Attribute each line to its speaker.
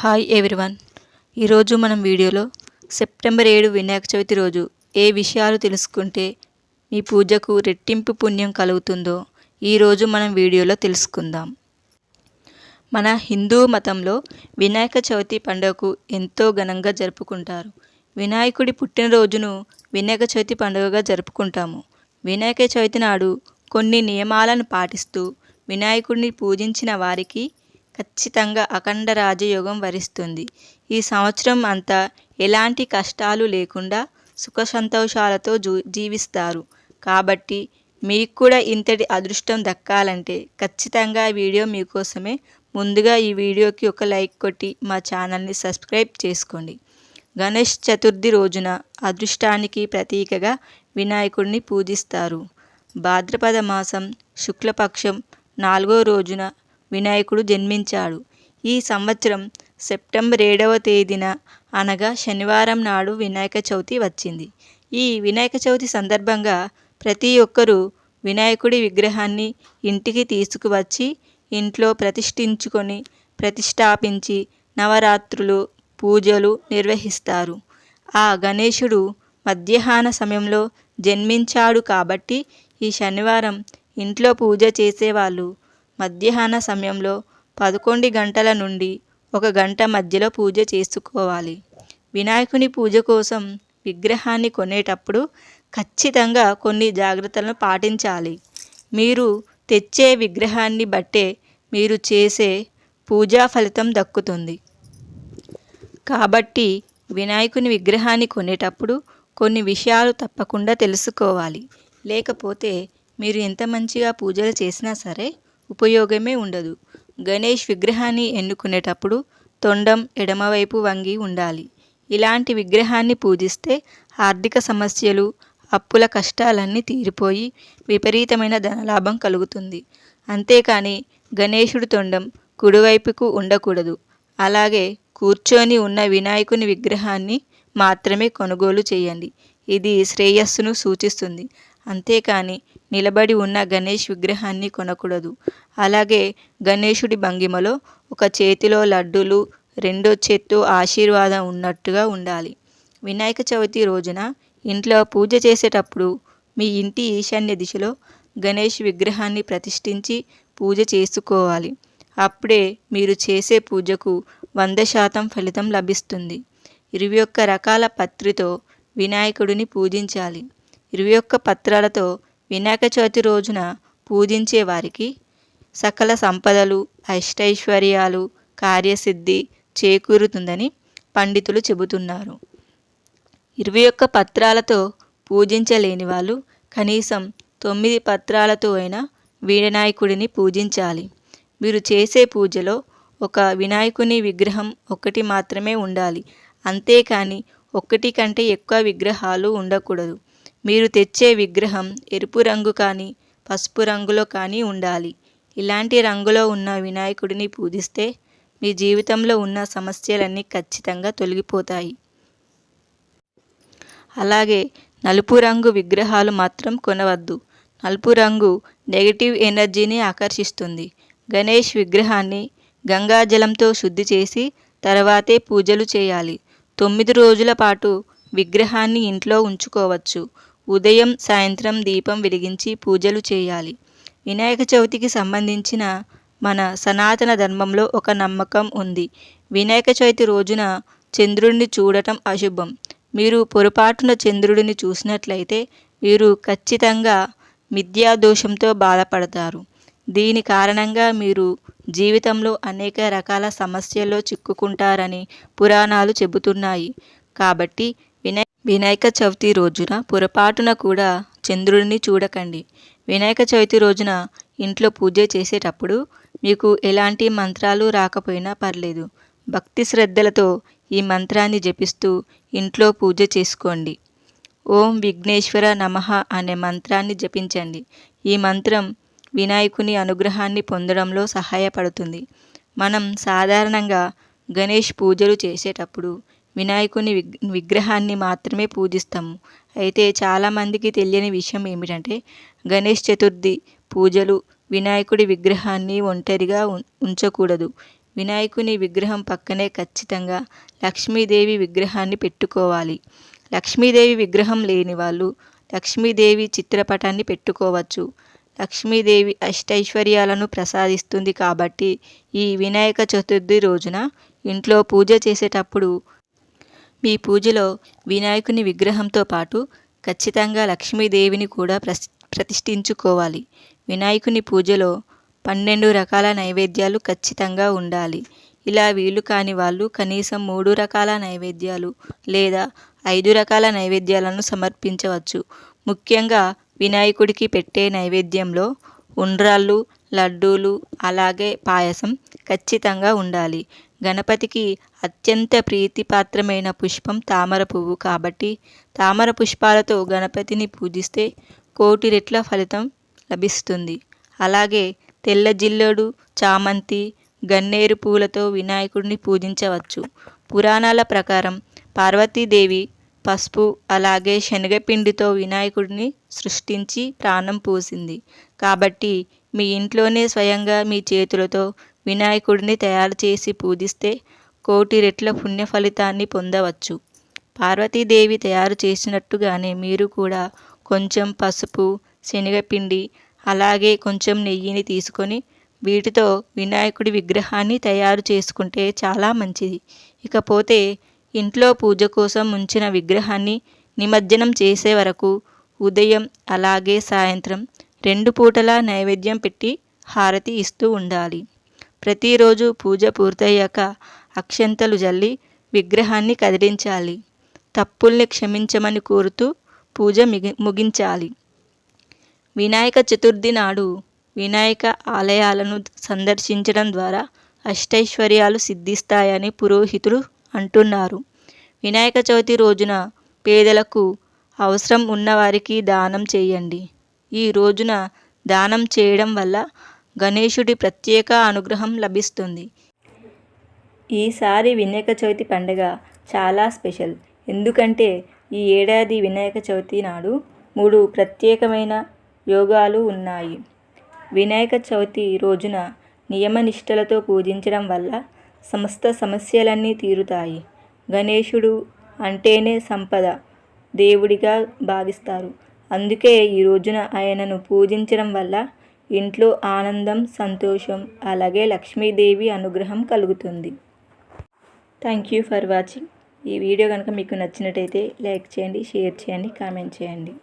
Speaker 1: Hi everyone ఈరోజు మనం వీడియోలో సెప్టెంబర్ ఏడు వినాయక చవితి రోజు ఏ విషయాలు తెలుసుకుంటే మీ పూజకు రెట్టింపు పుణ్యం కలుగుతుందో ఈరోజు మనం వీడియోలో తెలుసుకుందాం. మన హిందూ మతంలో వినాయక చవితి పండుగకు ఎంతో ఘనంగా జరుపుకుంటారు. వినాయకుడి పుట్టినరోజును వినాయక చవితి పండుగగా జరుపుకుంటాము. వినాయక చవితి నాడు కొన్ని నియమాలను పాటిస్తూ వినాయకుడిని పూజించిన వారికి ఖచ్చితంగా అఖండ రాజయోగం వరిస్తుంది. ఈ సంవత్సరం అంతా ఎలాంటి కష్టాలు లేకుండా సుఖ సంతోషాలతో జూ జీవిస్తారు. కాబట్టి మీకు కూడా ఇంతటి అదృష్టం దక్కాలంటే ఖచ్చితంగా ఈ వీడియో మీకోసమే ముందుగా ఈ వీడియోకి ఒక లైక్ కొట్టి మా ఛానల్ని సబ్స్క్రైబ్ చేసుకోండి. గణేష్ చతుర్థి రోజున అదృష్టానికి ప్రతీకగా వినాయకుడిని పూజిస్తారు. భాద్రపద మాసం శుక్లపక్షం నాలుగో రోజున వినాయకుడు జన్మించాడు. ఈ సంవత్సరం సెప్టెంబర్ ఏడవ తేదీన అనగా శనివారం నాడు వినాయక చవితి వచ్చింది. ఈ వినాయక చవితి సందర్భంగా ప్రతి ఒక్కరూ వినాయకుడి విగ్రహాన్ని ఇంటికి తీసుకువచ్చి ఇంట్లో ప్రతిష్ఠించుకొని ప్రతిష్టాపించి నవరాత్రులు పూజలు నిర్వహిస్తారు. ఆ గణేశుడు మధ్యాహ్న సమయంలో జన్మించాడు కాబట్టి ఈ శనివారం ఇంట్లో పూజ చేసేవాళ్ళు మధ్యాహ్న సమయంలో పదకొండు గంటల నుండి ఒక గంట మధ్యలో పూజ చేసుకోవాలి. వినాయకుని పూజ కోసం విగ్రహాన్ని కొనేటప్పుడు ఖచ్చితంగా కొన్ని జాగ్రత్తలను పాటించాలి. మీరు తెచ్చే విగ్రహాన్ని బట్టే మీరు చేసే పూజా ఫలితం దక్కుతుంది. కాబట్టి వినాయకుని విగ్రహాన్ని కొనేటప్పుడు కొన్ని విషయాలు తప్పకుండా తెలుసుకోవాలి. లేకపోతే మీరు ఎంత మంచిగా పూజలు చేసినా సరే ఉపయోగమే ఉండదు. గణేష్ విగ్రహాన్ని ఎన్నుకునేటప్పుడు తొండం ఎడమవైపు వంగి ఉండాలి. ఇలాంటి విగ్రహాన్ని పూజిస్తే ఆర్థిక సమస్యలు అప్పుల కష్టాలన్నీ తీరిపోయి విపరీతమైన ధనలాభం కలుగుతుంది. అంతేకాని గణేశుడి తొండం కుడివైపుకు ఉండకూడదు. అలాగే కూర్చొని ఉన్న వినాయకుని విగ్రహాన్ని మాత్రమే కొనుగోలు చేయండి. ఇది శ్రేయస్సును సూచిస్తుంది. అంతేకాని నిలబడి ఉన్న గణేష్ విగ్రహాన్ని కొనకూడదు. అలాగే గణేశుడి భంగిమలో ఒక చేతిలో లడ్డూలు రెండో చేత్తో ఆశీర్వాదం ఉన్నట్టుగా ఉండాలి. వినాయక చవితి రోజున ఇంట్లో పూజ చేసేటప్పుడు మీ ఇంటి ఈశాన్య దిశలో గణేష్ విగ్రహాన్ని ప్రతిష్ఠించి పూజ చేసుకోవాలి. అప్పుడే మీరు చేసే పూజకు వంద శాతం ఫలితం లభిస్తుంది. ఇరవై ఒక్క రకాల పత్రితో వినాయకుడిని పూజించాలి. ఇరవై ఒక్క పత్రాలతో వినాయక చవితి రోజున పూజించే వారికి సకల సంపదలు అష్టైశ్వర్యాలు కార్యసిద్ధి చేకూరుతుందని పండితులు చెబుతున్నారు. ఇరవై ఒక్క పత్రాలతో పూజించలేని వాళ్ళు కనీసం తొమ్మిది పత్రాలతో అయినా వీరనాయకుడిని పూజించాలి. మీరు చేసే పూజలో ఒక వినాయకుని విగ్రహం ఒకటి మాత్రమే ఉండాలి. అంతేకాని ఒకటి కంటే ఎక్కువ విగ్రహాలు ఉండకూడదు. మీరు తెచ్చే విగ్రహం ఎరుపు రంగు కానీ పసుపు రంగులో కానీ ఉండాలి. ఇలాంటి రంగులో ఉన్న వినాయకుడిని పూజిస్తే మీ జీవితంలో ఉన్న సమస్యలన్నీ ఖచ్చితంగా తొలగిపోతాయి. అలాగే నలుపు రంగు విగ్రహాలు మాత్రం కొనవద్దు. నలుపు రంగు నెగిటివ్ ఎనర్జీని ఆకర్షిస్తుంది. గణేష్ విగ్రహాన్ని గంగాజలంతో శుద్ధి చేసి తర్వాతే పూజలు చేయాలి. తొమ్మిది రోజుల పాటు విగ్రహాన్ని ఇంట్లో ఉంచుకోవచ్చు. ఉదయం సాయంత్రం దీపం వెలిగించి పూజలు చేయాలి. వినాయక చవితికి సంబంధించిన మన సనాతన ధర్మంలో ఒక నమ్మకం ఉంది. వినాయక చవితి రోజున చంద్రుడిని చూడటం అశుభం. మీరు పొరపాటున చంద్రుడిని చూసినట్లయితే మీరు ఖచ్చితంగా మిథ్యాదోషంతో బాధపడతారు. దీని కారణంగా మీరు జీవితంలో అనేక రకాల సమస్యల్లో చిక్కుకుంటారని పురాణాలు చెబుతున్నాయి. కాబట్టి వినాయక చవితి రోజున పొరపాటున కూడా చంద్రుడిని చూడకండి. వినాయక చవితి రోజున ఇంట్లో పూజ చేసేటప్పుడు మీకు ఎలాంటి మంత్రాలు రాకపోయినా పర్లేదు. భక్తి శ్రద్ధలతో ఈ మంత్రాన్ని జపిస్తూ ఇంట్లో పూజ చేసుకోండి. ఓం విఘ్నేశ్వర నమః అనే మంత్రాన్ని జపించండి. ఈ మంత్రం వినాయకుని అనుగ్రహాన్ని పొందడంలో సహాయపడుతుంది. మనం సాధారణంగా గణేష్ పూజలు చేసేటప్పుడు వినాయకుని విగ్రహాన్ని మాత్రమే పూజిస్తాము. అయితే చాలామందికి తెలియని విషయం ఏమిటంటే గణేష్ చతుర్థి పూజలు వినాయకుడి విగ్రహాన్ని ఒంటరిగా ఉంచకూడదు. వినాయకుని విగ్రహం పక్కనే ఖచ్చితంగా లక్ష్మీదేవి విగ్రహాన్ని పెట్టుకోవాలి. లక్ష్మీదేవి విగ్రహం లేని వాళ్ళు లక్ష్మీదేవి చిత్రపటాన్ని పెట్టుకోవచ్చు. లక్ష్మీదేవి అష్టైశ్వర్యాలను ప్రసాదిస్తుంది కాబట్టి ఈ వినాయక చతుర్థి రోజున ఇంట్లో పూజ చేసేటప్పుడు మీ పూజలో వినాయకుని విగ్రహంతో పాటు ఖచ్చితంగా లక్ష్మీదేవిని కూడా ప్రతిష్ఠించుకోవాలి. వినాయకుని పూజలో పన్నెండు రకాల నైవేద్యాలు ఖచ్చితంగా ఉండాలి. ఇలా వీలు కాని వాళ్ళు కనీసం మూడు రకాల నైవేద్యాలు లేదా ఐదు రకాల నైవేద్యాలను సమర్పించవచ్చు. ముఖ్యంగా వినాయకుడికి పెట్టే నైవేద్యంలో ఉండ్రాళ్ళు లడ్డూలు అలాగే పాయసం ఖచ్చితంగా ఉండాలి. గణపతికి అత్యంత ప్రీతిపాత్రమైన పుష్పం తామర పువ్వు కాబట్టి తామర పుష్పాలతో గణపతిని పూజిస్తే కోటి రెట్ల ఫలితం లభిస్తుంది. అలాగే తెల్ల జిల్లోడు చామంతి గన్నేరు పూలతో వినాయకుడిని పూజించవచ్చు. పురాణాల ప్రకారం పార్వతీదేవి పసుపు అలాగే శనగపిండితో వినాయకుడిని సృష్టించి ప్రాణం పోసింది. కాబట్టి మీ ఇంట్లోనే స్వయంగా మీ చేతులతో వినాయకుడిని తయారు చేసి పూజిస్తే కోటి రెట్ల పుణ్య ఫలితాన్ని పొందవచ్చు. పార్వతీదేవి తయారు చేసినట్టుగానే మీరు కూడా కొంచెం పసుపు శనగపిండి అలాగే కొంచెం నెయ్యిని తీసుకొని వీటితో వినాయకుడి విగ్రహాన్ని తయారు చేసుకుంటే చాలా మంచిది. ఇకపోతే ఇంట్లో పూజ కోసం ఉంచిన విగ్రహాన్ని నిమజ్జనం చేసే వరకు ఉదయం అలాగే సాయంత్రం రెండు పూటలా నైవేద్యం పెట్టి హారతి ఇస్తూ ఉండాలి. ప్రతిరోజు పూజ పూర్తయ్యాక అక్షంతలు జల్లి విగ్రహాన్ని కదిలించాలి. తప్పుల్ని క్షమించమని కోరుతూ పూజ మిగి ముగించాలి. వినాయక చతుర్థి నాడు వినాయక ఆలయాలను సందర్శించడం ద్వారా అష్టైశ్వర్యాలు సిద్ధిస్తాయని పురోహితులు అంటున్నారు. వినాయక చవితి రోజున పేదలకు అవసరం ఉన్నవారికి దానం చేయండి. ఈ రోజున దానం చేయడం వల్ల గణేశుడి ప్రత్యేక అనుగ్రహం లభిస్తుంది. ఈసారి వినాయక చవితి పండుగ చాలా స్పెషల్. ఎందుకంటే ఈ ఏడాది వినాయక చవితి నాడు మూడు ప్రత్యేకమైన యోగాలు ఉన్నాయి. వినాయక చవితి రోజున నియమనిష్టలతో పూజించడం వల్ల సమస్త సమస్యలన్నీ తీరుతాయి. గణేశుడు అంటేనే సంపద దేవుడిగా భావిస్తారు. అందుకే ఈ రోజున ఆయనను పూజించడం వల్ల ఇంట్లో ఆనందం సంతోషం అలాగే లక్ష్మీదేవి అనుగ్రహం కలుగుతుంది. థ్యాంక్ యూ ఫర్ వాచింగ్ ఈ వీడియో కనుక మీకు నచ్చినట్టయితే లైక్ చేయండి షేర్ చేయండి కామెంట్ చేయండి.